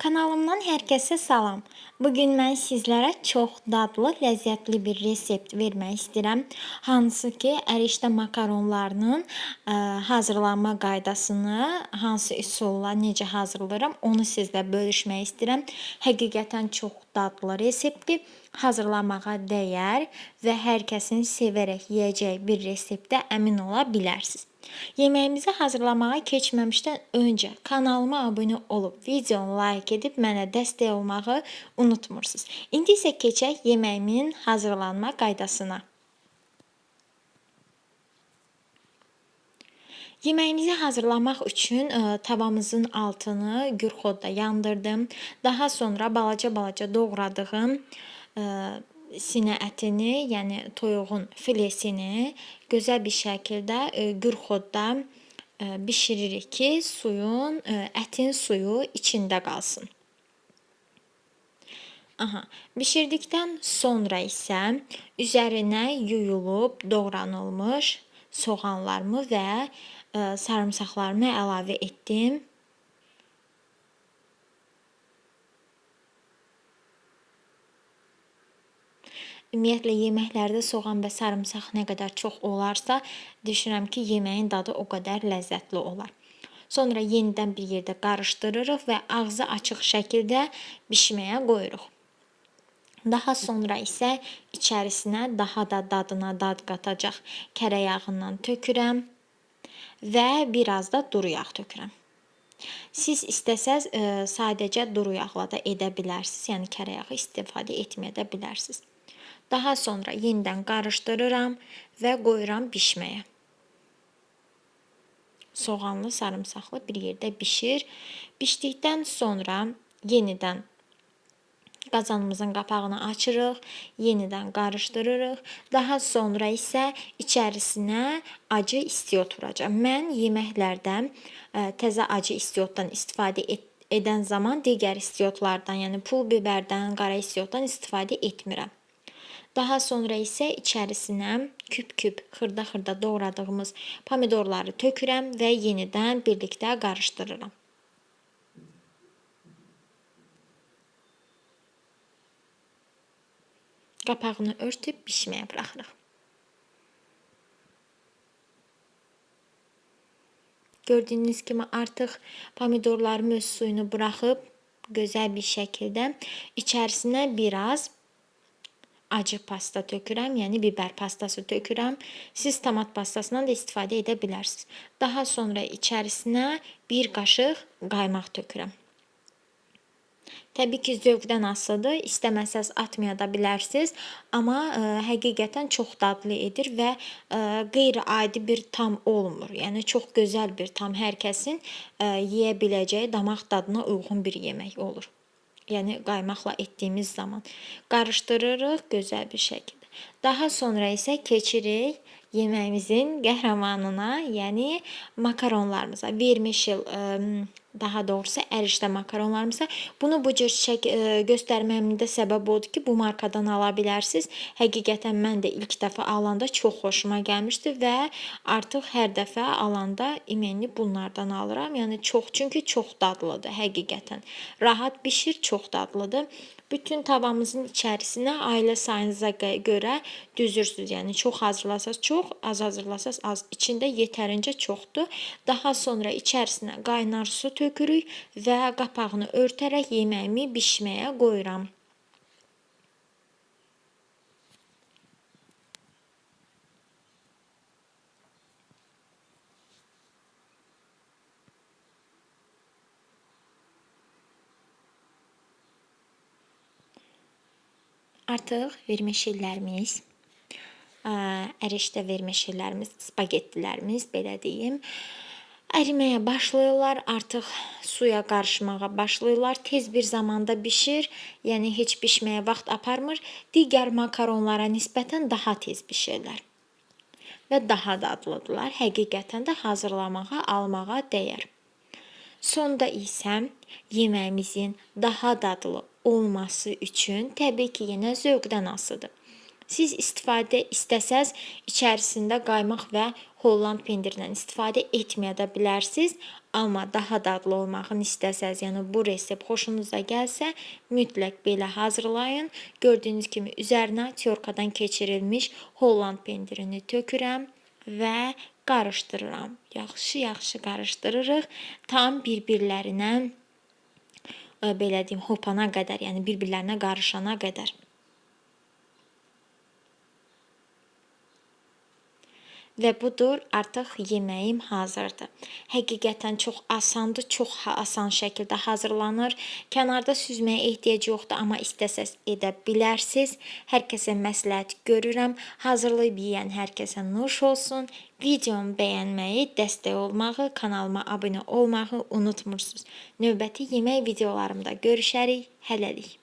Kanalımdan herkese salam. Bugün mən sizlərə çox dadlı, ləzzətli bir resept vermək istəyirəm. Hansı ki, ərişdə makaronlarının ə, hazırlanma qaydasını, hansı üsulla necə hazırlayıram, onu sizlə bölüşmək istəyirəm. Həqiqətən çox dadlı reseptdir. Hazırlamağa dəyər və hər kəsin sevərək yeyəcəyi bir reseptdə əmin ola bilərsiniz. Yeməyimizi hazırlamağa keçməmişdən öncə kanalıma abunə olub, videonu like edib mənə dəstək olmağı unutmursunuz. İndi isə keçək yeməyimin hazırlanma qaydasına. Yeməyimizi hazırlamaq üçün e, tavamızın altını gürxodda yandırdım. Daha sonra balaca-balaca doğradığım ə, sinə ətini, yəni toyuğun filesini gözəl bir şəkildə e, gürxodda e, bişiririk ki, suyun, e, ətin suyu içində qalsın. Aha, bişirdikdən sonra isə üzərinə yuyulub doğranılmış soğanlarımı və sarımsaqlarımı əlavə etdim. Ümumiyyətlə yeməklərdə soğan və sarımsaq nə qədər çox olarsa, düşünürəm ki, yeməyin dadı o qədər ləzzətli olar. Sonra yenidən bir yerdə qarışdırırıq və ağzı açıq şəkildə bişməyə qoyuruq. Daha sonra isə içərisinə daha da dadına dad qatacaq kərə yağından tökürəm və biraz da duru yağ tökürəm. Siz istəsəz ə, e, sadəcə duru yağla da edə bilərsiniz. Yəni kərə yağı istifadə etməyə də bilərsiniz. Daha sonra yenidən qarışdırıram və qoyuram bişməyə. Soğanlı, sarımsaqlı bir yerdə bişir. Bişdikdən sonra yenidən qazanımızın qapağını açırıq, yenidən qarışdırırıq. Daha sonra isə içərisinə acı istiot vuracağam. Mən yeməklərdə e, təzə acı istiotdan istifadə et edən zaman digər istiotlardan, yəni pul biberdən, qara istiotdan istifadə etmirəm. Daha sonra isə içərisinə küp-küp, xırda-xırda doğradığımız pomidorları tökürəm və yenidən birlikdə qarışdırıram. Qapağını örtüb bişməyə buraxırıq. Gördüyünüz kimi artıq pomidorlarım öz suyunu buraxıb gözəl bir şəkildə içərisinə biraz acı pasta tökürəm, yəni biber pastası tökürəm. Siz tomat pastasından da istifadə edə bilərsiniz. Daha sonra içərisinə bir qaşıq qaymaq tökürəm. Təbii ki, zövqdən asılıdır. İstəməsəz atmaya da bilərsiniz, amma ə, e, həqiqətən çox dadlı edir və e, qeyri-adi bir tam olmur. Yəni çox gözəl bir tam hər kəsin ə, e, yeyə biləcəyi damaq dadına uyğun bir yemək olur yəni qaymaqla etdiyimiz zaman qarışdırırıq gözəl bir şəkildə. Daha sonra isə keçirik yeməyimizin qəhrəmanına, yəni makaronlarımıza. Vermişil daha doğrusu erişte makaronlarımıza. Bunu bu cür çək e, göstərməmin də səbəbi odur ki, bu markadan ala bilərsiniz. Həqiqətən mən də ilk dəfə alanda çox xoşuma gəlmişdi və artıq hər dəfə alanda imenli bunlardan alıram. Yəni çox çünki çox dadlıdır həqiqətən. Rahat bişir, çox dadlıdır. Bütün tavamızın içərisinə ailə sayınıza görə düzürsüz. Yəni çox hazırlasaz çox, az hazırlasaz az. İçində yetərincə çoxdur. Daha sonra içərisinə qaynar su tökürük və qapağını örtərək yeməyimi bişməyə qoyuram. Artıq vermişillərimiz, ərişdə vermişillərimiz, spagettilərimiz belə deyim, əriməyə başlayırlar, artıq suya qarışmağa başlayırlar. Tez bir zamanda bişir, yəni heç bişməyə vaxt aparmır. Digər makaronlara nisbətən daha tez bişirlər və daha dadlıdırlar. Həqiqətən də hazırlamağa, almağa dəyər. Sonda isə yeməyimizin daha dadlı olması üçün təbii ki, yenə zövqdən asılıdır. Siz istifadə istəsəz içərisində qaymaq və Holland pendirindən istifadə etməyə də bilərsiniz. Amma daha dadlı olmağını istəsəz, yəni bu resept xoşunuza gəlsə, mütləq belə hazırlayın. Gördüyünüz kimi üzərinə tyorkadan keçirilmiş Holland pendirini tökürəm və qarışdırıram. Yaxşı-yaxşı qarışdırırıq. Tam bir-birlərinə e, belə deyim, hopana qədər, yəni bir-birlərinə qarışana qədər. Və budur, artıq yeməyim hazırdır. Həqiqətən çox asandır, çox asan şəkildə hazırlanır. Kənarda süzməyə ehtiyac yoxdur, amma istəsəz edə bilərsiniz. Hər kəsə məsləhət görürəm. Hazırlayıb yeyən hər nuş olsun. Videomu bəyənməyi, dəstək olmağı, kanalıma abunə olmağı unutmursunuz. Növbəti yemək videolarımda görüşərik. Hələlik.